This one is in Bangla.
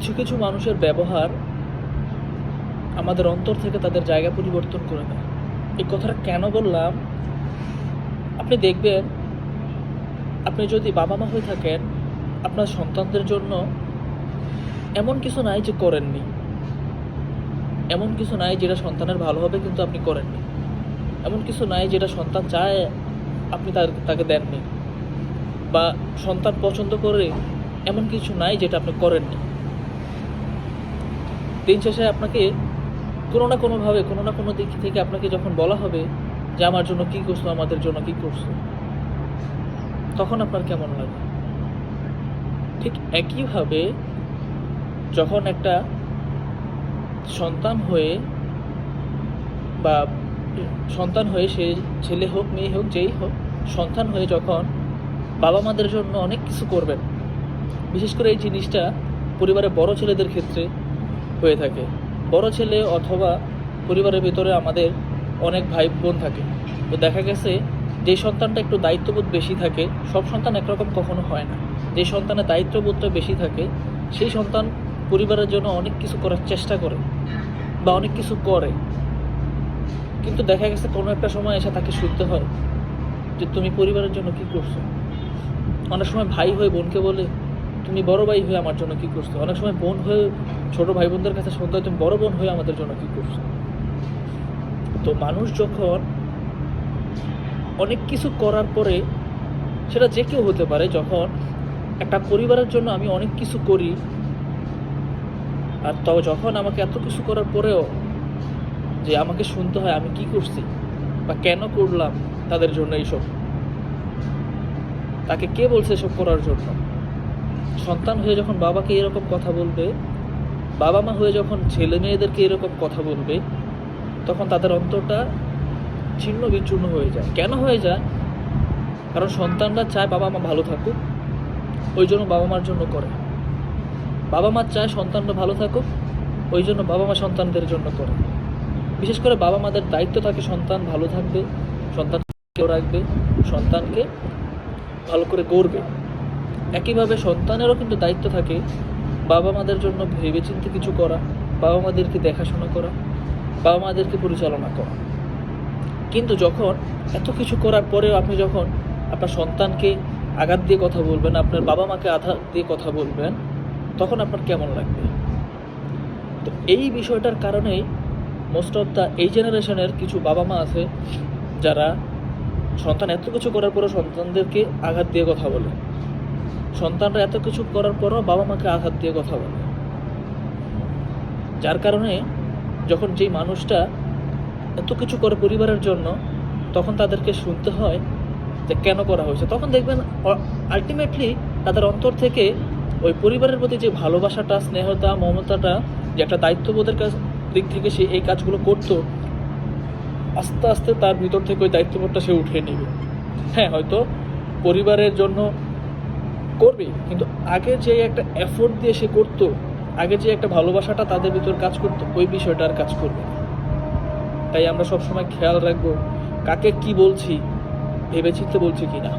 কিছু কিছু মানুষের ব্যবহার আমাদের অন্তর থেকে তাদের জায়গা পরিবর্তন করে দেয়। এই কথাটা কেন বললাম? আপনি দেখবেন, আপনি যদি বাবা মা হয়ে থাকেন, আপনার সন্তানদের জন্য এমন কিছু নাই যে করেননি। এমন কিছু নাই যেটা সন্তানের ভালো হবে কিন্তু আপনি করেননি। এমন কিছু নাই যেটা সন্তান চায় আপনি তার, তাকে দেননি। বা সন্তান পছন্দ করে এমন কিছু নাই যেটা আপনি করেননি। দিন শেষে আপনাকে কোনো না কোনোভাবে, কোনো না কোনো দিক থেকে আপনাকে যখন বলা হবে যে আমার জন্য কী করছ, আমাদের জন্য কী করছ, তখন আপনার কেমন লাগে? ঠিক একইভাবে যখন একটা সন্তান হয়ে বা সন্তান হয়ে সে ছেলে হোক, মেয়ে হোক, যেই হোক, সন্তান হয়ে যখন বাবা মাদের জন্য অনেক কিছু করবেন, বিশেষ করে এই জিনিসটা পরিবারের বড় ছেলেদের ক্ষেত্রে হয়ে থাকে। বড় ছেলে অথবা পরিবারের ভিতরে আমাদের অনেক ভাই বোন থাকে। তো দেখা গেছে, যে সন্তানটা একটু দায়িত্ববোধ বেশি থাকে, সব সন্তান একরকম কখনো হয় না। যে সন্তানের দায়িত্ববোধটা বেশি থাকে, সেই সন্তান পরিবারের জন্য অনেক কিছু করার চেষ্টা করে বা অনেক কিছু করে। কিন্তু দেখা গেছে, কোনো একটা সময় এসে তাকে শুনতে হয় যে, তুমি পরিবারের জন্য কি করছ? অনেক সময় ভাই হয়ে বোনকে বলে তুমি বড় ভাই হয়ে আমার জন্য কি করছ? অনেক সময় বোন হয়ে ছোট ভাই বোনদের কাছে শুনতে হয়, তুমি বড় বোন হয়ে আমাদের জন্য কি করছ? তো মানুষ যখন অনেক কিছু করার পরে, সেটা যে কেউ হতে পারে, যখন একটা পরিবারের জন্য আমি অনেক কিছু করি, আর তবে যখন আমাকে এত কিছু করার পরেও যে আমাকে শুনতে হয়, আমি কি করছি বা কেন করলাম তাদের জন্য এইসব, তাকে কে বলছে এসব করার জন্য? সন্তান হয়ে যখন বাবাকে এরকম কথা বলবে, বাবা মা হয়ে যখন ছেলে মেয়েদেরকে এরকম কথা বলবে, তখন তাদের অন্তরটা ছিন্ন বিচ্ছিন্ন হয়ে যায়। কেন হয়ে যায়? কারণ সন্তানরা চায় বাবা মা ভালো থাকুক, ওই জন্য বাবা মার জন্য করে। বাবা মা চায় সন্তানরা ভালো থাকুক, ওই জন্য বাবা মা সন্তানদের জন্য করে। বিশেষ করে বাবা মাদের দায়িত্ব থাকে সন্তান ভালো থাকবে সন্তান রাখবে, সন্তানকে ভালো করে গড়বে। একইভাবে সন্তানেরও কিন্তু দায়িত্ব থাকে বাবা মাদের জন্য ভেবেচিন্তে কিছু করা বাবা মাদেরকে দেখাশোনা করা বাবা মাদেরকে পরিচালনা করা। কিন্তু যখন এত কিছু করার পরেও আপনি যখন আপনার সন্তানকে আঘাত দিয়ে কথা বলবেন, আপনার বাবা মাকে আঘাত দিয়ে কথা বলবেন, তখন আপনার কেমন লাগবে? তো এই বিষয়টার কারণেই মোস্ট অফ দ্য এই জেনারেশনের কিছু বাবা মা আছে যারা সন্তান এত কিছু করার পরও সন্তানদেরকে আঘাত দিয়ে কথা বলে। সন্তানরা এত কিছু করার পরও বাবা মাকে আঘাত দিয়ে কথা বলে। যার কারণে যখন যেই মানুষটা এত কিছু করে পরিবারের জন্য, তখন তাদেরকে শুনতে হয় যে কেন করা হয়েছে। তখন দেখবেন আলটিমেটলি তাদের অন্তর থেকে ওই পরিবারের প্রতি যে ভালোবাসাটা, স্নেহতা, মমতাটা, যে একটা দায়িত্ববোধের কাছ, দিক থেকে সে এই কাজগুলো করতো, আস্তে আস্তে তার ভিতর থেকে ওই দায়িত্ববোধটা সে উঠিয়ে নেবে। হ্যাঁ হয়তো পরিবারের জন্য করবে, কিন্তু আগে যে একটা এফোর্ট দিয়ে সে করতো আগে যে একটা ভালোবাসাটা তাদের ভিতর কাজ করতো, ওই বিষয়টা আর কাজ করবে তাই আমরা সবসময় খেয়াল রাখব, কাকে কি বলছি, ভেবেচিন্তে বলছি কি না